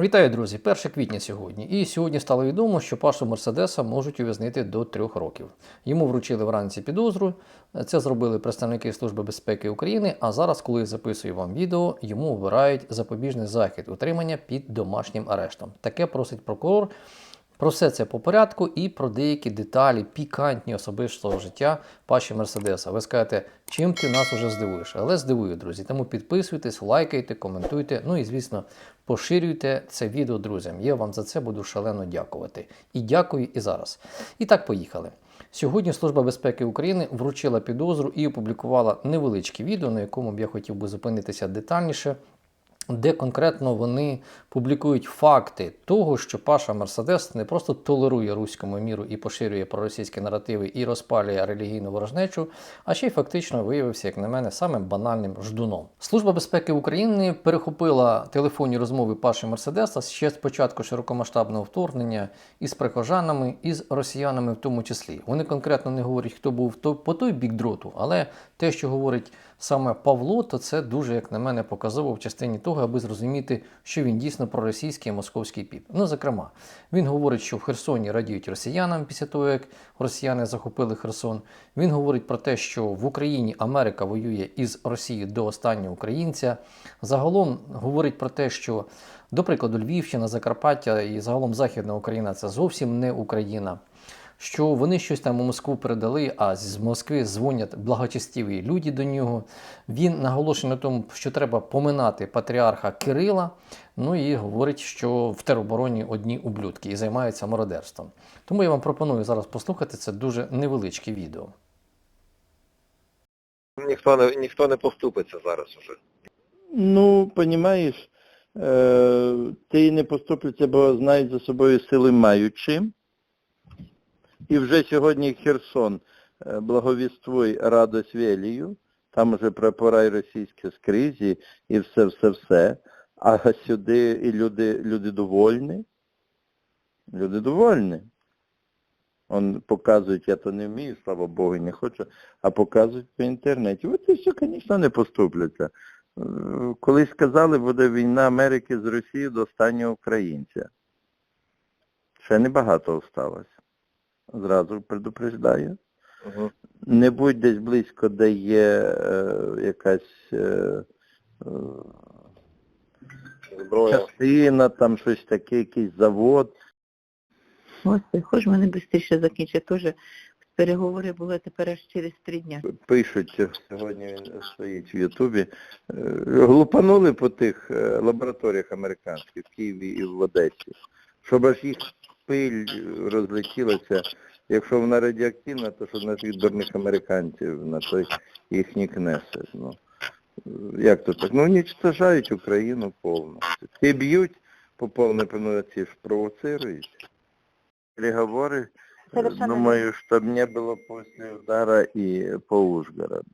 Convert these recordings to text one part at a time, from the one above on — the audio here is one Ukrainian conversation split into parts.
Вітаю, друзі! 1 квітня сьогодні. І сьогодні стало відомо, що Пашу Мерседеса можуть ув'язнити до трьох років. Йому вручили вранці підозру. Це зробили представники Служби безпеки України. А зараз, коли я записую вам відео, йому обирають запобіжний захід утримання під домашнім арештом. Таке просить прокурор. Про все це по порядку і про деякі деталі пікантні особистого життя Паші Мерседеса. Ви скажете, чим ти нас уже здивуєш? Але здивую, друзі. Тому підписуйтесь, лайкайте, коментуйте. Ну і звісно, поширюйте це відео друзям. Я вам за це буду шалено дякувати. І дякую і зараз. І так, поїхали. Сьогодні Служба безпеки України вручила підозру і опублікувала невеличке відео, на якому б я хотів би зупинитися детальніше де конкретно вони публікують факти того, що Паша Мерседес не просто толерує руському міру і поширює проросійські наративи і розпалює релігійну ворожнечу, а ще й фактично виявився, як на мене, самим банальним ждуном. Служба безпеки України перехопила телефонні розмови Паші Мерседеса ще з початку широкомасштабного вторгнення із прихожанами, і з росіянами в тому числі. Вони конкретно не говорять, хто був по той бік дроту, але те, що говорить саме Павло, то це дуже, як на мене, показово в частині того, аби зрозуміти, що він дійсно проросійський і московський піп. Ну, зокрема, він говорить, що в Херсоні радіють росіянам після того, як росіяни захопили Херсон. Він говорить про те, що в Україні Америка воює із Росією до останнього українця. Загалом говорить про те, що, до прикладу, Львівщина, Закарпаття і загалом Західна Україна це зовсім не Україна що вони щось там у Москву передали, а з Москви дзвонять благочестиві люди до нього. Він наголошує на тому, що треба поминати патріарха Кирила. Ну і говорить, що в теробороні одні ублюдки і займаються мародерством. Тому я вам пропоную зараз послухати це дуже невеличке відео. Ніхто не ніхто не поступиться зараз уже. Ну, понімаєш, е, ти не поступляться, бо знають за собою сили маючи. І вже сьогодні Херсон е, благовіствуй радость велію, там уже прапора й російські скрізі і все-все-все. А сюди і люди, люди довольні. Люди довольні. Он показують, я то не вмію, слава Богу, не хочу, а показують по інтернеті. От і все, звісно, не поступляться. Е, Колись сказали, буде війна Америки з Росією до останнього українця. Ще небагато осталось. Зразу предупреждаю. Угу. Не будь десь близько, де є е, якась е, е, Зброя. частина, там щось таке, якийсь завод. Господи, хоч мене швидше закінчить. Теж переговори були тепер аж через три дня. Пишуть, сьогодні він стоїть в Ютубі, е, глупанули по тих е, лабораторіях американських в Києві і в Одесі, щоб аж їх пиль розлетілася. Якщо вона радіоактивна, то що нас від дурних американців на той їхній кнесет. Ну, е, як то так? Ну, уничтожають Україну повністю. І б'ють по повній повноті ж провоцирують. Переговори, э, Совершенно думаю, чтобы не было после удара и по Ужгороду.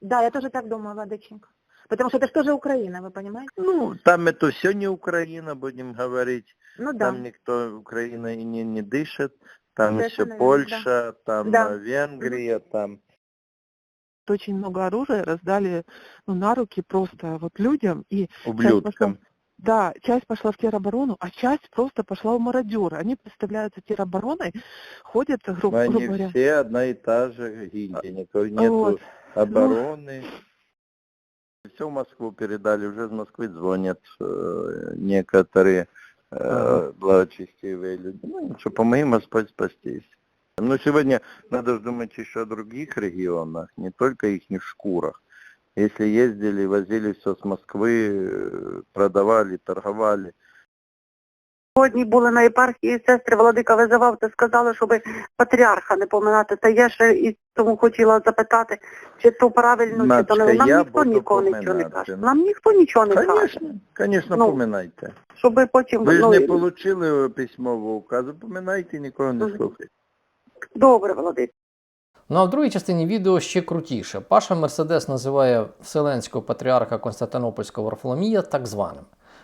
Да, я тоже так думаю, Владыченко. Потому что это же тоже Украина, вы понимаете? Ну, там это все не Украина, будем говорить. Ну да. Там никто, Украина и не, не дышит. Там еще Совершенно верно, Польша, там Да. э, Венгрия, там... очень много оружия раздали ну, на руки просто вот людям. И, Ублюдкам. да, часть пошла в тероборону, а часть просто пошла в мародеры. Они представляются теробороной, ходят, грубо, Они грубо говоря. все одна и та же гильдия. Никакой нету Вот. обороны. Все в Москву передали, уже из Москвы звонят э, некоторые э, Ага. благочестивые люди. Ну, что помоги Господь спастись. Но сегодня надо же думать еще о других регионах, не только их шкурах. Если ездили, возили все с Москвы, э, продавали, торговали. Сьогодні були на єпархії сестри Владика визивав та сказали, щоб патріарха не поминати. Та я ще і тому хотіла запитати, чи то правильно, чи то не нам ніхто нікого нічого не каже. Нам ніхто нічого не каже. Конечно, конечно, Ну, поминайте. Щоб потім Ви ж ну, не отримали письмового указу, поминайте, нікого не слухайте. добре, Владик. Ну а в другій частині відео ще крутіше. Паша Мерседес називає Вселенського патріарха Константинопольського Варфоломія так званим.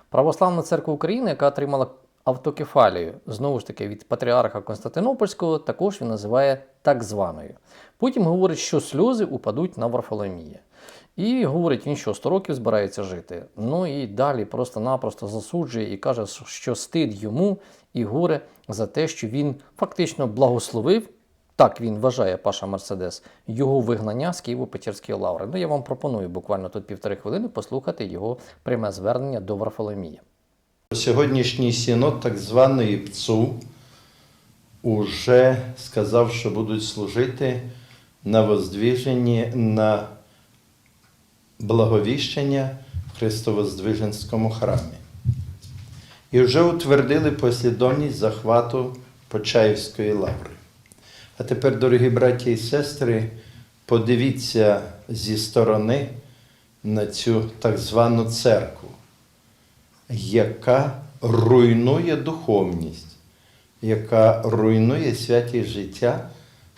Православна церква України, яка отримала автокефалію, знову ж таки, від патріарха Константинопольського, також він називає так званою. Потім говорить, що сльози упадуть на Варфоломія. І говорить, він що 100 років збирається жити. Ну і далі просто-напросто засуджує і каже, що стид йому і горе за те, що він фактично благословив. Так він вважає Паша Мерседес його вигнання з Києво-Печерської лаври. Ну я вам пропоную буквально тут півтори хвилини послухати його пряме звернення до Варфоломія. Сьогоднішній синод так званої ПЦУ уже сказав, що будуть служити на воздвіженні, на благовіщення в Христовоздвиженському храмі. І вже утвердили послідовність захвату Почаївської лаври. А тепер, дорогі браті і сестри, подивіться зі сторони на цю так звану церкву яка руйнує духовність, яка руйнує святість життя,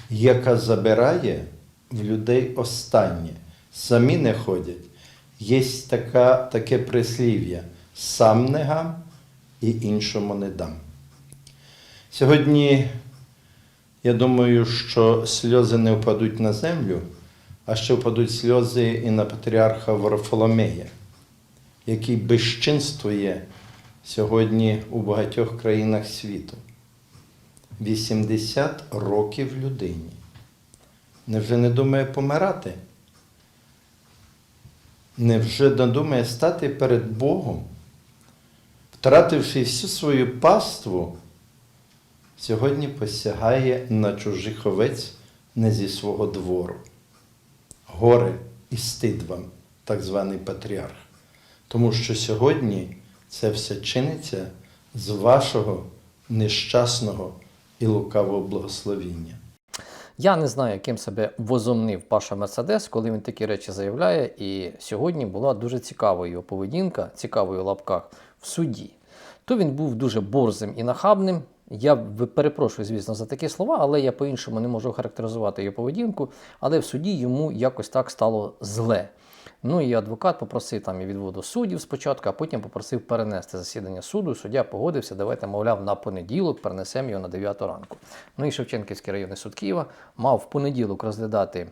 яка забирає в людей останнє. Самі не ходять. Є така, таке прислів'я сам не гам і іншому не дам. Сьогодні я думаю, що сльози не впадуть на землю, а ще впадуть сльози і на патріарха Варфоломея який безчинствує сьогодні у багатьох країнах світу. 80 років людині. Невже не думає помирати? Невже не думає стати перед Богом, втративши всю свою паству, сьогодні посягає на чужих овець не зі свого двору. Горе і стид вам, так званий патріарх. Тому що сьогодні це все чиниться з вашого нещасного і лукавого благословіння. Я не знаю, ким себе возомнив Паша Мерседес, коли він такі речі заявляє. І сьогодні була дуже цікава його поведінка, цікавою в лапках в суді. То він був дуже борзим і нахабним. Я перепрошую, звісно, за такі слова, але я по-іншому не можу характеризувати його поведінку. Але в суді йому якось так стало зле. Ну і адвокат попросив там і відводу суддів спочатку, а потім попросив перенести засідання суду. Суддя погодився, давайте, мовляв, на понеділок перенесемо його на 9 ранку. Ну і Шевченківський районний суд Києва мав в понеділок розглядати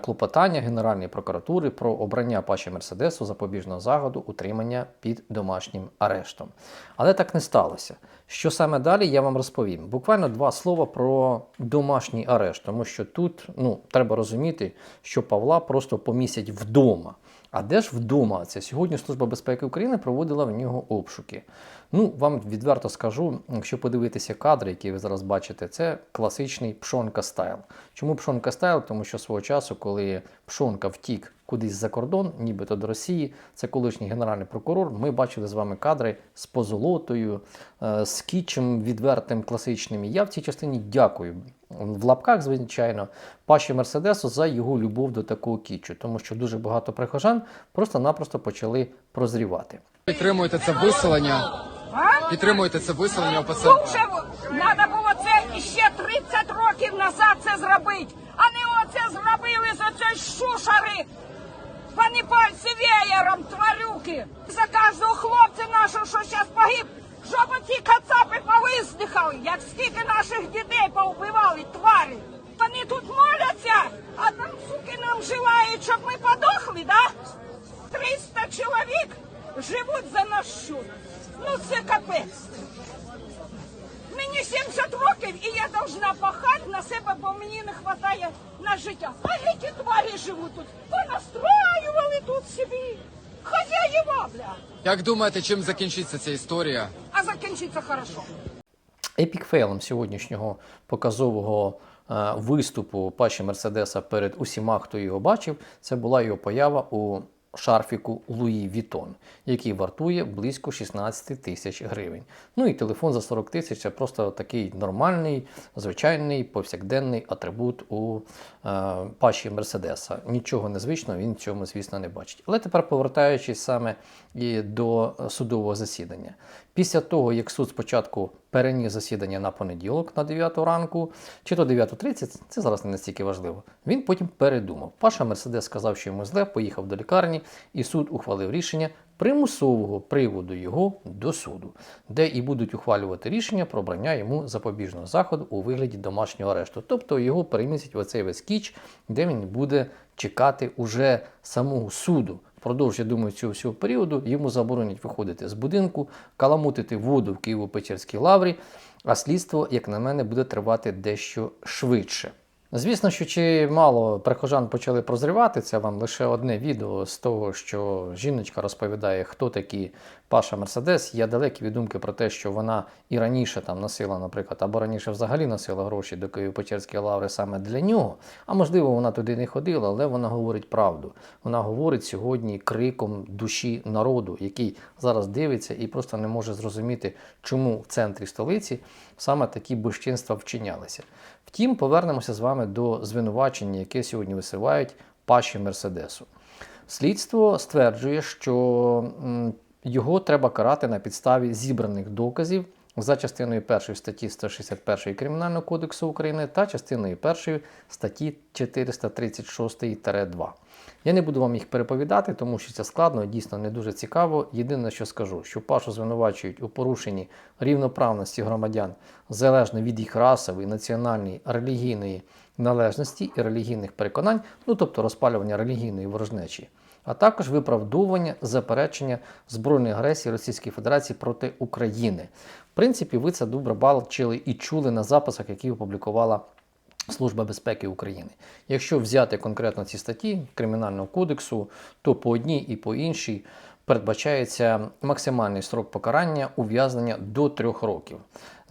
клопотання Генеральної прокуратури про обрання Паші Мерседесу запобіжного заходу утримання під домашнім арештом. Але так не сталося. Що саме далі, я вам розповім. Буквально два слова про домашній арешт, тому що тут ну, треба розуміти, що Павла просто помісять вдома. А де ж? Це сьогодні Служба безпеки України проводила в нього обшуки. Ну, вам відверто скажу, якщо подивитися кадри, які ви зараз бачите, це класичний пшонка стайл. Чому пшонка стайл? Тому що свого часу, коли пшонка втік кудись за кордон, нібито до Росії, це колишній генеральний прокурор. Ми бачили з вами кадри з позолотою, е, з кічем відвертим класичним. Я в цій частині дякую в лапках, звичайно, Паші Мерседесу за його любов до такого кічу, тому що дуже багато прихожан просто-напросто почали прозрівати. Підтримуєте це виселення? Підтримуєте це виселення? Дуже треба було це ще 30 років назад це зробити, не оце зробили з оцей шушари. Вони пальці веєром, тварюки. За кожного хлопця нашого, що зараз погиб, щоб оці кацапи повиздихали, як скільки наших дітей повбивали, тварі. Вони тут моляться, а там, суки, нам желають, щоб ми подохли, да? 300 чоловік живуть за наш счет. Ну це капець. Мені 70 років і я должна пахати на себе, бо мені не вистачає на життя. А які тварі живуть тут? Понастроювали тут собі. Хазяєва, бля. Як думаєте, чим закінчиться ця історія? А закінчиться хорошо. Епікфейлом сьогоднішнього показового е, виступу Паші Мерседеса перед усіма, хто його бачив, це була його поява у шарфіку Луї Вітон, який вартує близько 16 тисяч гривень. Ну і телефон за 40 тисяч це просто такий нормальний, звичайний повсякденний атрибут у е, Паші Мерседеса. Нічого незвичного він в цьому, звісно, не бачить. Але тепер повертаючись саме і до судового засідання. Після того, як суд спочатку переніс засідання на понеділок на 9 ранку, чи то 9.30, це зараз не настільки важливо. Він потім передумав. Паша Мерседес сказав, що йому зле, поїхав до лікарні, і суд ухвалив рішення примусового приводу його до суду, де і будуть ухвалювати рішення про обрання йому запобіжного заходу у вигляді домашнього арешту. Тобто його перемістять в оцей весь кіч, де він буде чекати уже самого суду. Впродовж, я думаю, цього всього періоду йому заборонять виходити з будинку, каламутити воду в Києво-Печерській лаврі, а слідство, як на мене, буде тривати дещо швидше. Звісно, що чи мало прихожан почали прозрівати, це вам лише одне відео з того, що жіночка розповідає, хто такий Паша Мерседес. Я далекий від думки про те, що вона і раніше там носила, наприклад, або раніше взагалі носила гроші до Києво-Печерської лаври саме для нього. А можливо, вона туди не ходила, але вона говорить правду. Вона говорить сьогодні криком душі народу, який зараз дивиться і просто не може зрозуміти, чому в центрі столиці саме такі безчинства вчинялися. Втім, повернемося з вами до звинувачення, яке сьогодні висувають Паші Мерседесу. Слідство стверджує, що його треба карати на підставі зібраних доказів за частиною 1 статті 161 Кримінального кодексу України та частиною 1 статті 436-2. Я не буду вам їх переповідати, тому що це складно дійсно не дуже цікаво. Єдине, що скажу, що Пашу звинувачують у порушенні рівноправності громадян залежно від їх расової, національної, релігійної належності і релігійних переконань, ну тобто розпалювання релігійної ворожнечі, а також виправдовування заперечення збройної агресії Російської Федерації проти України. В принципі, ви це добре бачили і чули на записах, які опублікувала Служба безпеки України. Якщо взяти конкретно ці статті Кримінального кодексу, то по одній і по іншій передбачається максимальний строк покарання ув'язнення до трьох років.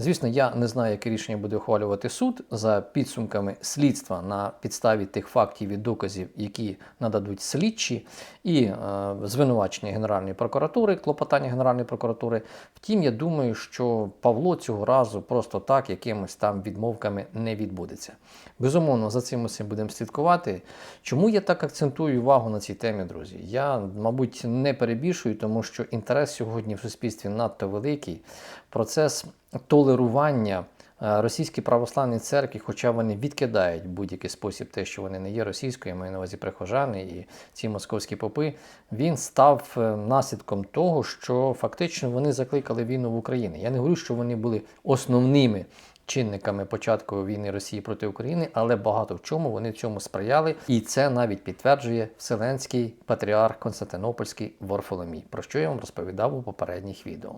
Звісно, я не знаю, яке рішення буде ухвалювати суд за підсумками слідства на підставі тих фактів і доказів, які нададуть слідчі, і е, звинувачення Генеральної прокуратури, клопотання Генеральної прокуратури. Втім, я думаю, що Павло цього разу просто так якимось там відмовками не відбудеться. Безумовно, за цим усім будемо слідкувати. Чому я так акцентую увагу на цій темі, друзі? Я, мабуть, не перебільшую, тому що інтерес сьогодні в суспільстві надто великий. Процес толерування е, російській православній церкві, хоча вони відкидають будь-який спосіб те, що вони не є російською, я маю на увазі прихожани і ці московські попи, він став е, наслідком того, що фактично вони закликали війну в Україні. Я не говорю, що вони були основними чинниками початку війни Росії проти України, але багато в чому вони цьому сприяли, і це навіть підтверджує Вселенський патріарх Константинопольський Варфоломій, про що я вам розповідав у попередніх відео.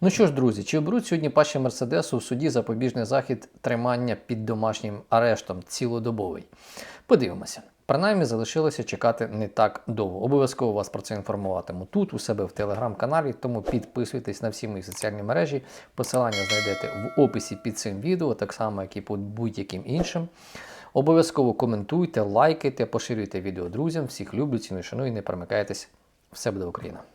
Ну що ж, друзі, чи оберуть сьогодні Паші Мерседесу в суді запобіжний захід тримання під домашнім арештом цілодобовий? Подивимося. Принаймні залишилося чекати не так довго. Обов'язково вас про це інформуватиму тут, у себе в телеграм-каналі, тому підписуйтесь на всі мої соціальні мережі. Посилання знайдете в описі під цим відео, так само, як і під будь-яким іншим. Обов'язково коментуйте, лайкайте, поширюйте відео друзям. Всіх люблю, ціную, шаную і не перемикайтесь. Все буде Україна!